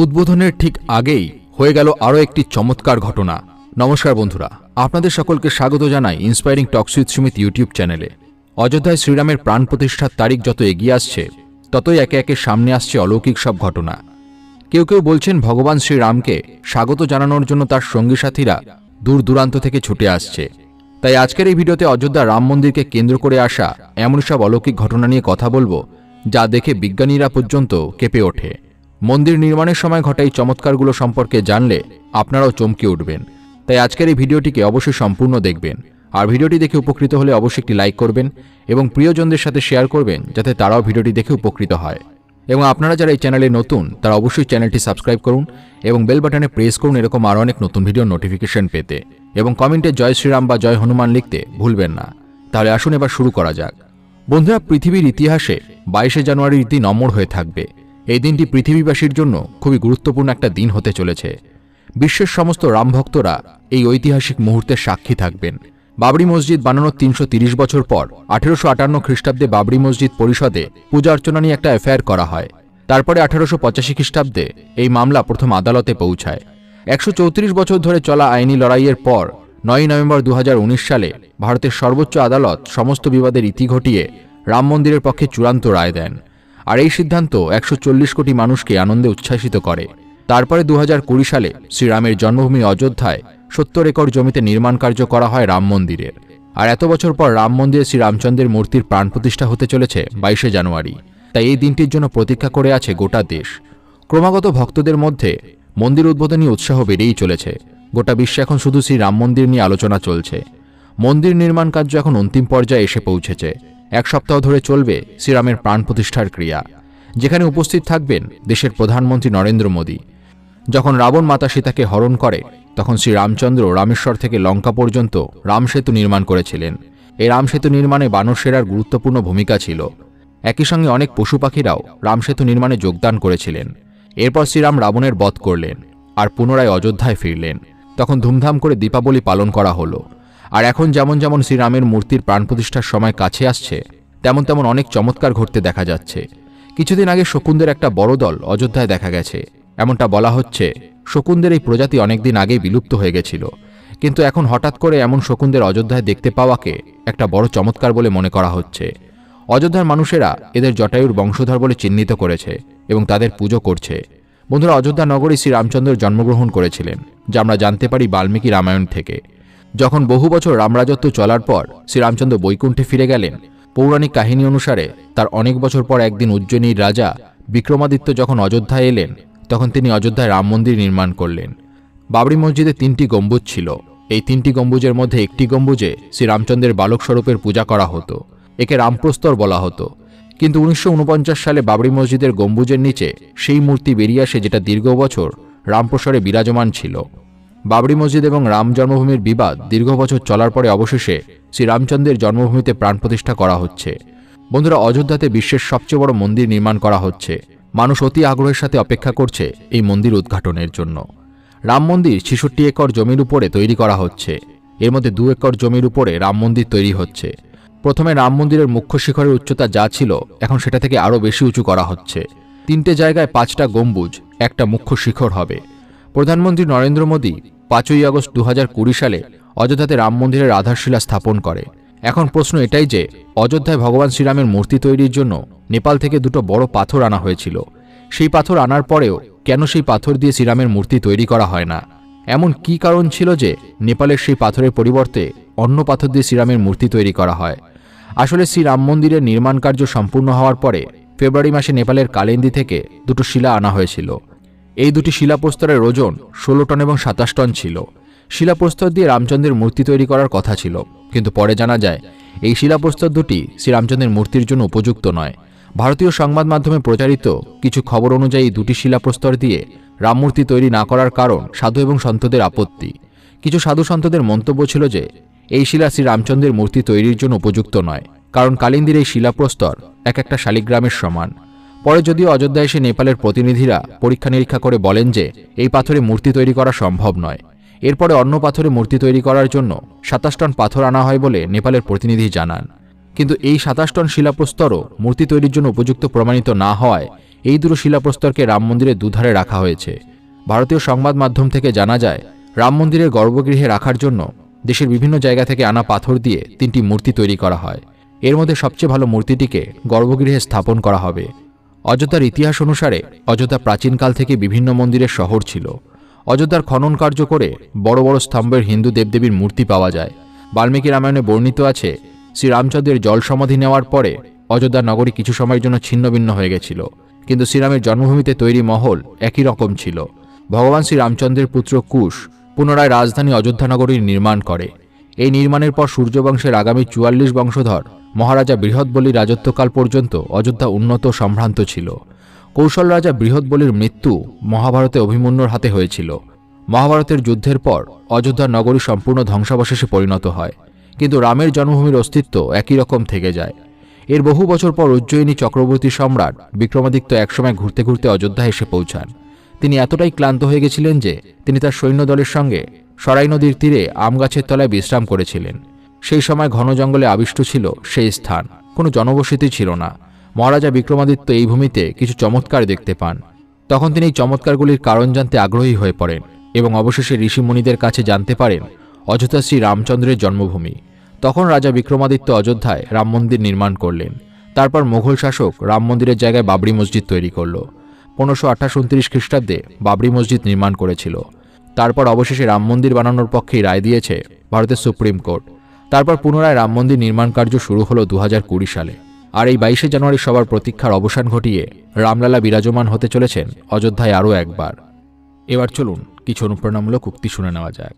উদ্বোধনের ঠিক আগেই হয়ে গেল আরও একটি চমৎকার ঘটনা। নমস্কার বন্ধুরা, আপনাদের সকলকে স্বাগত জানাই inspiring talks with Sumit YouTube চ্যানেলে অযোধ্যায় শ্রীরামের প্রাণ প্রতিষ্ঠার তারিখ যত এগিয়ে আসছে, ততই একে একে সামনে আসছে অলৌকিক সব ঘটনা। কেউ কেউ বলছেন ভগবান শ্রীরামকে স্বাগত জানানোর জন্য তার সঙ্গী সাথীরা দূর দূরান্ত থেকে ছুটে আসছে। তাই আজকের এই ভিডিওতে অযোধ্যা রাম মন্দিরকে কেন্দ্র করে আসা এমন সব অলৌকিক ঘটনা নিয়ে কথা বলব, যা দেখে বিজ্ঞানীরা পর্যন্ত কেঁপে ওঠে। মন্দির নির্মাণের সময় ঘটা এই চমৎকারগুলো সম্পর্কে জানলে আপনারাও চমকে উঠবেন। তাই আজকের এই ভিডিওটিকে অবশ্যই সম্পূর্ণ দেখবেন। আর ভিডিওটি দেখে উপকৃত হলে অবশ্যই একটি লাইক করবেন এবং প্রিয়জনদের সাথে শেয়ার করবেন যাতে তারাও ভিডিওটি দেখে উপকৃত হয়। এবং আপনারা যারা এই চ্যানেলে নতুন, তারা অবশ্যই চ্যানেলটি সাবস্ক্রাইব করুন এবং বেল বাটনে প্রেস করুন এরকম আরও অনেক নতুন ভিডিও নোটিফিকেশন পেতে। এবং কমেন্টে জয় শ্রীরাম বা জয় হনুমান লিখতে ভুলবেন না। তাহলে আসুন এবার শুরু করা যাক। বন্ধুরা, পৃথিবীর ইতিহাসে বাইশে জানুয়ারির দিন অমর হয়ে থাকবে। এই দিনটি পৃথিবীবাসীর জন্য খুবই গুরুত্বপূর্ণ একটা দিন হতে চলেছে। বিশ্বের সমস্ত রামভক্তরা এই ঐতিহাসিক মুহূর্তের সাক্ষী থাকবেন। বাবরি মসজিদ বানানোর তিনশো বছর পর আঠেরোশো আটান্ন খ্রিস্টাব্দে বাবরি মসজিদ পরিষদে পূজা অর্চনা নিয়ে একটা এফআইআর করা হয়। তারপরে আঠারোশো পঁচাশি খ্রিস্টাব্দে এই মামলা প্রথম আদালতে পৌঁছায়। একশো চৌত্রিশ বছর ধরে চলা আইনি লড়াইয়ের পর নয় নভেম্বর দু হাজার উনিশ সালে ভারতের সর্বোচ্চ আদালত সমস্ত বিবাদের ইতি ঘটিয়ে রাম মন্দিরের পক্ষে চূড়ান্ত রায় দেন। আর এই সিদ্ধান্ত একশো চল্লিশ কোটি মানুষকে আনন্দে উচ্ছ্বাসিত করে। তারপরে দু সালে শ্রীরামের জন্মভূমি অযোধ্যায় সত্তর একর জমিতে নির্মাণ কার্য করা হয় রাম মন্দিরের। আর এত বছর পর রাম মন্দিরে শ্রীরামচন্দ্রের মূর্তির প্রাণ প্রতিষ্ঠা হতে চলেছে বাইশে জানুয়ারি। তাই এই দিনটির জন্য প্রতীক্ষা করে আছে গোটা দেশ। ক্রমাগত ভক্তদের মধ্যে মন্দির উদ্বোধনী উৎসাহ বেড়েই চলেছে। গোটা বিশ্বে এখন শুধু শ্রী রাম মন্দির নিয়ে আলোচনা চলছে। মন্দির নির্মাণ কার্য এখন অন্তিম পর্যায়ে এসে পৌঁছেছে। এক সপ্তাহ ধরে চলবে শ্রীরামের প্রাণ প্রতিষ্ঠার ক্রিয়া। যেখানে উপস্থিত থাকবেন দেশের প্রধানমন্ত্রী নরেন্দ্র মোদী। যখন রাবণ মাতা সীতাকে হরণ করে, তখন শ্রী রামচন্দ্র রামেশ্বর থেকে লঙ্কা পর্যন্ত রাম সেতু নির্মাণ করেছিলেন। এই রাম সেতু নির্মাণে বানর সেরার গুরুত্বপূর্ণ ভূমিকা ছিল। একই সঙ্গে অনেক পশু পাখিরাও রাম সেতু নির্মাণে যোগদান করেছিলেন। এরপর শ্রীরাম রাবণের বধ করলেন আর পুনরায় অযোধ্যায় ফিরলেন। তখন ধুমধাম করে দীপাবলি পালন করা হলো। আর এখন যেমন যেমন শ্রীরামের মূর্তির প্রাণ প্রতিষ্ঠার সময় কাছে আসছে, তেমন তেমন অনেক চমৎকার ঘটতে দেখা যাচ্ছে। কিছুদিন আগে শকুনদের একটা বড় দল অযোধ্যায় দেখা গেছে। এমনটা বলা হচ্ছে, শকুনদের এই প্রজাতি অনেকদিন আগেই বিলুপ্ত হয়ে গেছিল। কিন্তু এখন হঠাৎ করে এমন শকুনদের অযোধ্যায় দেখতে পাওয়াকে একটা বড় চমৎকার বলে মনে করা হচ্ছে। অযোধ্যার মানুষেরা এদের জটায়ুর বংশধর বলে চিহ্নিত করেছে এবং তাদের পুজো করছে। বন্ধুরা, অযোধ্যা নগরী শ্রী রামচন্দ্র জন্মগ্রহণ করেছিলেন, যা আমরা জানতে পারি বাল্মীকি রামায়ণ থেকে। যখন বহু বছর রামরাজত্ব চলার পর শ্রীরামচন্দ্র বৈকুণ্ঠে ফিরে গেলেন, পৌরাণিক কাহিনী অনুসারে তার অনেক বছর পর একদিন উজ্জয়িনীর রাজা বিক্রমাদিত্য যখন অযোধ্যায় এলেন, তখন তিনি অযোধ্যায় রাম মন্দির নির্মাণ করলেন। বাবরি মসজিদে তিনটি গম্বুজ ছিল। এই তিনটি গম্বুজের মধ্যে একটি গম্বুজে শ্রীরামচন্দ্রের বালক স্বরূপের পূজা করা হতো, একে রামপ্রস্তর বলা হতো। কিন্তু উনিশশো ঊনপঞ্চাশ সালে বাবরি মসজিদের গম্বুজের নিচে সেই মূর্তি বেরিয়ে আসে যেটা দীর্ঘ বছর রামপ্রসারে বিরাজমান ছিল। বাবরি মসজিদ এবং রাম জন্মভূমির বিবাদ দীর্ঘ বছর চলার পরে অবশেষে শ্রীরামচন্দ্রের জন্মভূমিতে প্রাণ প্রতিষ্ঠা করা হচ্ছে। বন্ধুরা, অযোধ্যাতে বিশ্বের সবচেয়ে বড় মন্দির নির্মাণ করা হচ্ছে। মানুষ অতি আগ্রহের সাথে অপেক্ষা করছে এই মন্দির উদ্ঘাটনের জন্য। রাম মন্দির ছেষট্টি একর জমির উপরে তৈরি করা হচ্ছে। এর মধ্যে দু একর জমির উপরে রাম মন্দির তৈরি হচ্ছে। প্রথমে রাম মন্দিরের মুখ্য শিখরের উচ্চতা যা ছিল, এখন সেটা থেকে আরও বেশি উঁচু করা হচ্ছে। তিনটে জায়গায় পাঁচটা গম্বুজ, একটা মুখ্য শিখর হবে। প্রধানমন্ত্রী নরেন্দ্র মোদী পাঁচই আগস্ট দু হাজার কুড়ি সালে অযোধ্যাতে রাম মন্দিরের আধারশিলা স্থাপন করে। এখন প্রশ্ন এটাই যে, অযোধ্যায় ভগবান শ্রীরামের মূর্তি তৈরির জন্য নেপাল থেকে দুটো বড় পাথর আনা হয়েছিল। সেই পাথর আনার পরেও কেন সেই পাথর দিয়ে শ্রীরামের মূর্তি তৈরি করা হয় না? এমন কি কারণ ছিল যে, নেপালের সেই পাথরের পরিবর্তে অন্য পাথর দিয়ে শ্রীরামের মূর্তি তৈরি করা হয়? আসলে শ্রীরাম মন্দিরের নির্মাণ কার্য সম্পূর্ণ হওয়ার পরে ফেব্রুয়ারি মাসে নেপালের কালেন্দি থেকে দুটো শিলা আনা হয়েছিল। এই দুটি শিলাপ্রস্তরের ওজন ষোলো টন এবং সাতাশ টন ছিল। শিলাপ্রস্তর দিয়ে রামচন্দ্রের মূর্তি তৈরি করার কথা ছিল। কিন্তু পরে জানা যায়, এই শিলাপ্রস্তর দুটি শ্রীরামচন্দ্রের মূর্তির জন্য উপযুক্ত নয়। ভারতীয় সংবাদ মাধ্যমে প্রচারিত কিছু খবর অনুযায়ী দুটি শিলাপ্রস্তর দিয়ে রামমূর্তি তৈরি না করার কারণ সাধু এবং সন্তদের আপত্তি। কিছু সাধু সন্তদের মন্তব্য ছিল যে, এই শিলা শ্রীরামচন্দ্রের মূর্তি তৈরির জন্য উপযুক্ত নয়, কারণ কালিন্দির এই শিলাপ্রস্তর এক একটা শালিগ্রামের সমান। পরে যদিও অযোধ্যা এসে নেপালের প্রতিনিধিরা পরীক্ষা নিরীক্ষা করে বলেন যে এই পাথরে মূর্তি তৈরি করা সম্ভব নয়। এরপরে অন্য পাথরে মূর্তি তৈরি করার জন্য সাতাশ টন পাথর আনা হয় বলে নেপালের প্রতিনিধি জানান। কিন্তু এই সাতাশ টন শিলাপ্রস্তরও মূর্তি তৈরির জন্য উপযুক্ত প্রমাণিত না হওয়ায় এই দুটো শিলাপ্রস্তরকে রাম মন্দিরের দুধারে রাখা হয়েছে। ভারতীয় সংবাদ মাধ্যম থেকে জানা যায়, রাম মন্দিরের গর্ভগৃহে রাখার জন্য দেশের বিভিন্ন জায়গা থেকে আনা পাথর দিয়ে তিনটি মূর্তি তৈরি করা হয়। এর মধ্যে সবচেয়ে ভালো মূর্তিটিকে গর্ভগৃহে স্থাপন করা হবে। অযোধ্যার ইতিহাস অনুসারে অযোধ্যা প্রাচীনকাল থেকে বিভিন্ন মন্দিরের শহর ছিল। অযোধ্যার খনন কার্য করে বড় বড় স্তম্ভের হিন্দু দেবদেবীর মূর্তি পাওয়া যায়। বাল্মীকি রামায়ণে বর্ণিত আছে, শ্রীরামচন্দ্রের জল সমাধি নেওয়ার পরে অযোধ্যা নগরী কিছু সময়ের জন্য ছিন্নভিন্ন হয়ে গেছিল। কিন্তু শ্রীরামের জন্মভূমিতে তৈরি মহল একই রকম ছিল। ভগবান শ্রীরামচন্দ্রের পুত্র কুশ পুনরায় রাজধানী অযোধ্যা নগরীর নির্মাণ করে। এই নির্মাণের পর সূর্যবংশের আগামী চুয়াল্লিশ বংশধর মহারাজা বৃহৎবলী রাজত্বকাল পর্যন্ত অযোধ্যা উন্নত সম্ভ্রান্ত ছিল। কৌশল রাজা বৃহৎবলীর মৃত্যু মহাভারতে অভিমন্যুর হাতে হয়েছিল। মহাভারতের যুদ্ধের পর অযোধ্যা নগরী সম্পূর্ণ ধ্বংসাবশেষে পরিণত হয়, কিন্তু রামের জন্মভূমির অস্তিত্ব একই রকম থেকে যায়। এর বহু বছর পর উজ্জয়িনী চক্রবর্তী সম্রাট বিক্রমাদিত্য একসময় ঘুরতে ঘুরতে অযোধ্যা এসে পৌঁছান। তিনি এতটাই ক্লান্ত হয়ে গেছিলেন যে তিনি তার সৈন্যদলের সঙ্গে সরাই নদীর তীরে আম গাছের তলায় বিশ্রাম করেছিলেন। সেই সময় ঘন জঙ্গলে আবিষ্ট ছিল সেই স্থান। কোনো জনবসতি ছিল না। মহারাজা বিক্রমাদিত্য এই ভূমিতে কিছু চমৎকার দেখতে পান। তখন তিনি এই চমৎকারগুলির কারণ জানতে আগ্রহী হয়ে পড়েন এবং অবশেষে ঋষিমুনিদের কাছে জানতে পারেন অযোধ্যা শ্রী রামচন্দ্রের জন্মভূমি। তখন রাজা বিক্রমাদিত্য অযোধ্যায় রাম মন্দির নির্মাণ করলেন। তারপর মুঘল শাসক রাম মন্দিরের জায়গায় বাবরি মসজিদ তৈরি করল। পনেরোশো আঠাশ উনত্রিশ খ্রিস্টাব্দে বাবরি মসজিদ নির্মাণ করেছিল। তারপর অবশেষে রাম মন্দির বানানোর পক্ষেই রায় দিয়েছে ভারতের সুপ্রিম কোর্ট। তারপর পুনরায় রাম মন্দির নির্মাণ কার্য শুরু হলো দু সালে। আর এই বাইশে জানুয়ারি সবার প্রতীক্ষার অবসান ঘটিয়ে রামলালা বিরাজমান হতে চলেছেন অযোধ্যায় আরও একবার। এবার চলুন কিছু অনুপ্রেরণামূলক উক্তি শুনে নেওয়া যাক।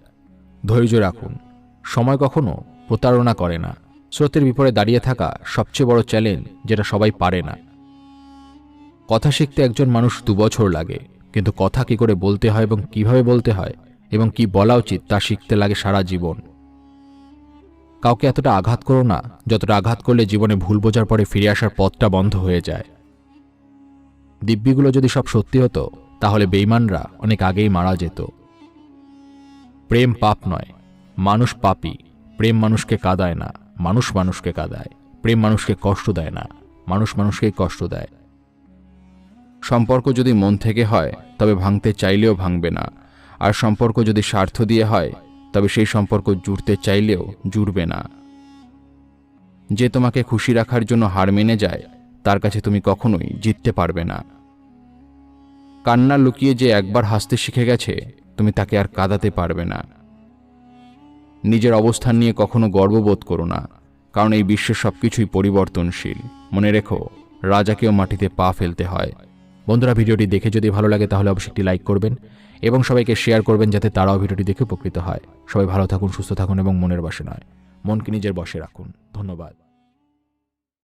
ধৈর্য রাখুন, সময় কখনো প্রতারণা করে না। স্রোতের বিপরে দাঁড়িয়ে থাকা সবচেয়ে বড় চ্যালেঞ্জ যেটা সবাই পারে না। কথা শিখতে একজন মানুষ দু বছর লাগে, কিন্তু কথা কি করে বলতে হয় এবং কীভাবে বলতে হয় এবং কি বলা উচিত তা শিখতে লাগে সারা জীবন। কাউকে এতটা আঘাত করো না, যতটা আঘাত করলে জীবনে ভুল বোঝার পরে ফিরে আসার পথটা বন্ধ হয়ে যায়। দিব্যিগুলো যদি সব সত্যি হতো, তাহলে বেইমানরা অনেক আগেই মারা যেত। প্রেম পাপ নয়, মানুষ পাপী। প্রেম মানুষকে কাঁদায় না, মানুষ মানুষকে কাঁদায়। প্রেম মানুষকে কষ্ট দেয় না, মানুষ মানুষকেই কষ্ট দেয়। সম্পর্ক যদি মন থেকে হয়, তবে ভাঙতে চাইলেও ভাঙবে না। আর সম্পর্ক যদি স্বার্থ দিয়ে হয় তবে সেই সম্পর্ক জুড়তে চাইলেও জুড়বে না। যে তোমাকে খুশি রাখার জন্য হার মেনে যায়, তার কাছে তুমি কখনোই জিততে পারবে না। কান্না লুকিয়ে যে একবার হাসতে শিখে গেছে, তুমি তাকে আর কাঁদাতে পারবে না। নিজের অবস্থান নিয়ে কখনো গর্ববোধ করো না, কারণ এই বিশ্বের সব কিছুই পরিবর্তনশীল। মনে রেখো, রাজাকেও মাটিতে পা ফেলতে হয়। বন্ধুরা, ভিডিওটি দেখে যদি ভালো লাগে, তাহলে অবশ্যই একটি লাইক করবেন। এবং সবাইকে শেয়ার করবেন যাতে তারাও ভিডিওটি দেখে উপকৃত হয়। সবাই ভালো থাকুন, সুস্থ থাকুন এবং মনের বসে নয়। মনকে নিজের বসে রাখুন। ধন্যবাদ।